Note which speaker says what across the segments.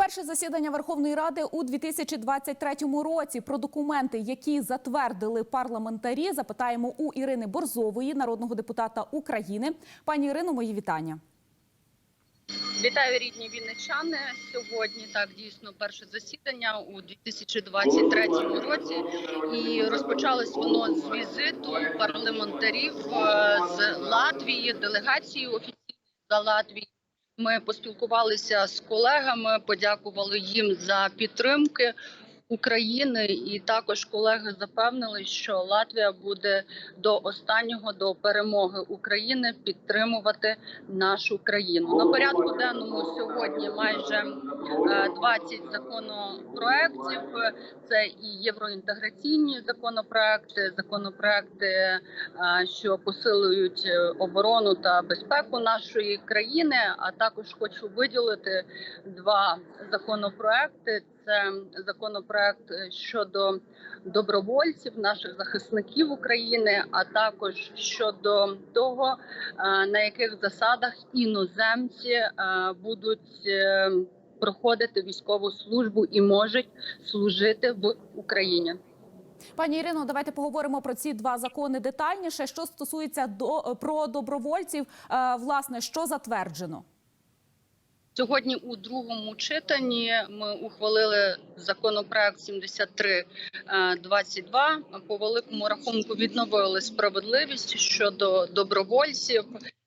Speaker 1: Перше засідання Верховної Ради у 2023 році. Про документи, які затвердили парламентарі, запитаємо у Ірини Борзової, народного депутата України. Пані Ірино, мої вітання.
Speaker 2: Вітаю рідні вінничани. Сьогодні так дійсно перше засідання у 2023 році, і розпочалось воно з візиту парламентарів е, з Латвії, делегації офіційної за Латвії. Ми поспілкувалися з колегами, подякували їм за підтримки України, і також колеги запевнили, що Латвія буде до останнього до перемоги України підтримувати нашу країну. На порядку денному сьогодні майже е, 20 законопроєктів. Це і євроінтеграційні законопроекти, законопроекти, е, що посилюють е, оборону та безпеку нашої країни. А також хочу виділити два законопроекти. Це законопроект е, щодо добровольців, наших захисників України, а також щодо того, е, на яких засадах іноземці е, будуть проходити військову службу і можуть служити в Україні.
Speaker 1: Пані Ірино, давайте поговоримо про ці два закони детальніше. Що стосується до про добровольців, власне, що затверджено?
Speaker 2: Сьогодні у другому читанні ми ухвалили законопроект 7322. По великому рахунку відновили справедливість щодо добровольців.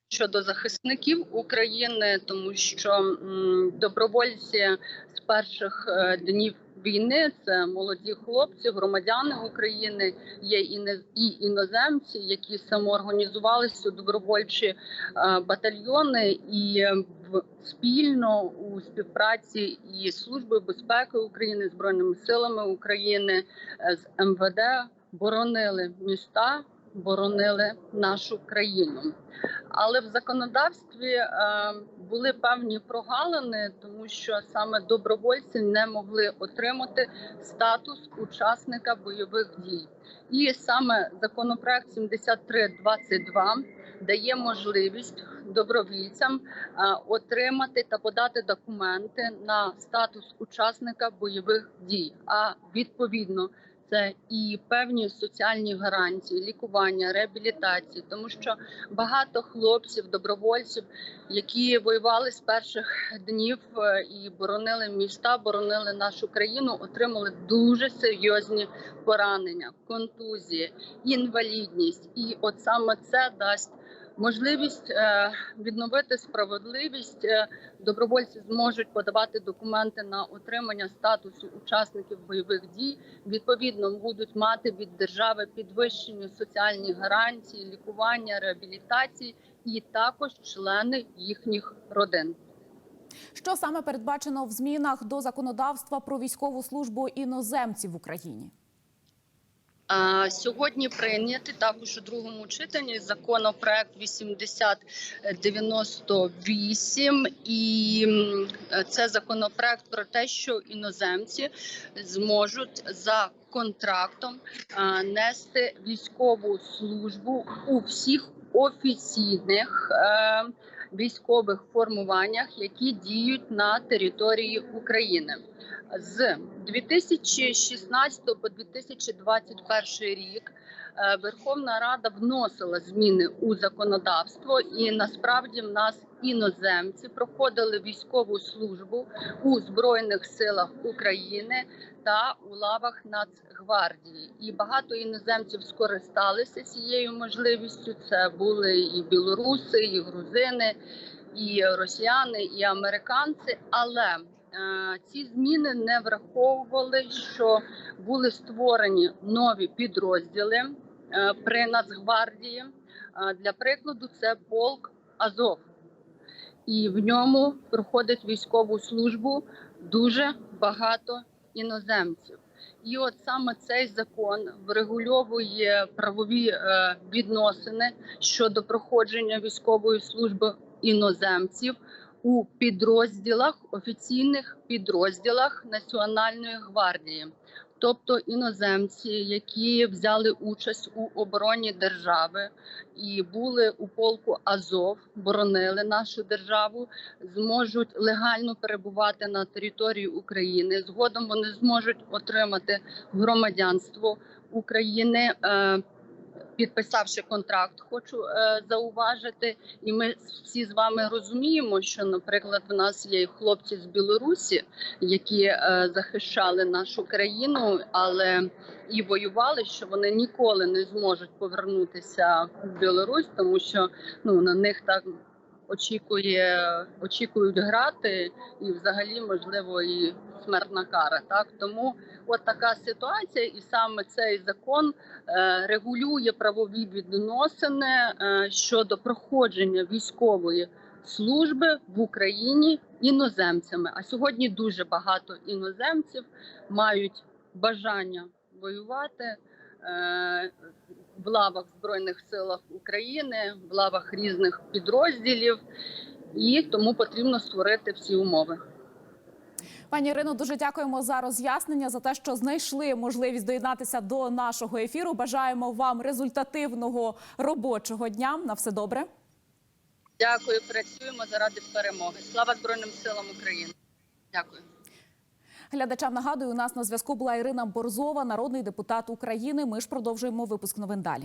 Speaker 2: Щодо захисників України, тому що добровольці з перших е, днів війни це молоді хлопці, громадяни України, є і не і іноземці, які самоорганізувалися добровольчі е, батальйони і спільно у співпраці із службою безпеки України, збройними силами України е, з МВД боронили міста, боронили нашу країну. Але в законодавстві е, були певні прогалини, тому що саме добровольці не могли отримати статус учасника бойових дій. І саме законопроект 7322 дає можливість добровільцям е, отримати та подати документи на статус учасника бойових дій. А відповідно це і певні соціальні гарантії, лікування, реабілітації, тому що багато хлопців, добровольців, які воювали з перших днів е, і боронили міста, боронили нашу країну, отримали дуже серйозні поранення, контузії, інвалідність, і от саме це дасть. Можливість е, відновити справедливість е, добровольці зможуть подавати документи на отримання статусу учасників бойових дій. Відповідно, будуть мати від держави підвищені соціальні гарантії, лікування, реабілітації, і також члени їхніх родин.
Speaker 1: Що саме передбачено в змінах до законодавства про військову службу іноземців в Україні?
Speaker 2: Сьогодні прийнятий також у другому читанні законопроект 8098, і це законопроект про те, що іноземці зможуть за контрактом нести військову службу у всіх офіційних е, військових формуваннях, які діють на території України з 2016 по 2021 рік е, Верховна Рада вносила зміни у законодавство, і насправді в нас іноземці проходили військову службу у збройних силах України та у лавах Нацгвардії. І багато іноземців скористалися цією можливістю. Це були і білоруси, і грузини, і росіяни, і американці. Але ці зміни не враховували, що були створені нові підрозділи е, при Нацгвардії. Е, Для прикладу, це полк Азов, і в ньому проходить військову службу дуже багато іноземців. І от саме цей закон врегульовує правові е, відносини щодо проходження військової служби іноземців у підрозділах офіційних підрозділах Національної гвардії. тобто іноземці, які взяли участь у обороні держави і були у полку Азов, боронили нашу державу, зможуть легально перебувати на території України. Згодом вони зможуть отримати громадянство України. Підписавши контракт, хочу е, зауважити, і ми всі з вами розуміємо, що, наприклад, в нас є хлопці з Білорусі, які е, захищали нашу країну, але і воювали, що вони ніколи не зможуть повернутися в Білорусь, тому що ну на них так очікує, очікують грати, і взагалі можливо і смертна кара. Так тому от така ситуація, і саме цей закон е, регулює правові відносини е, щодо проходження військової служби в Україні іноземцями. А сьогодні дуже багато іноземців мають бажання воювати е, в лавах Збройних силах України, в лавах різних підрозділів, і тому потрібно створити всі умови.
Speaker 1: Пані Ірино, дуже дякуємо за роз'яснення за те, що знайшли можливість доєднатися до нашого ефіру. Бажаємо вам результативного робочого дня. На все добре.
Speaker 2: Дякую, працюємо заради перемоги. Слава Збройним силам України. Дякую.
Speaker 1: Глядачам нагадую, у нас на зв'язку була Ірина Борзова, народний депутат України. Ми ж продовжуємо випуск новин далі.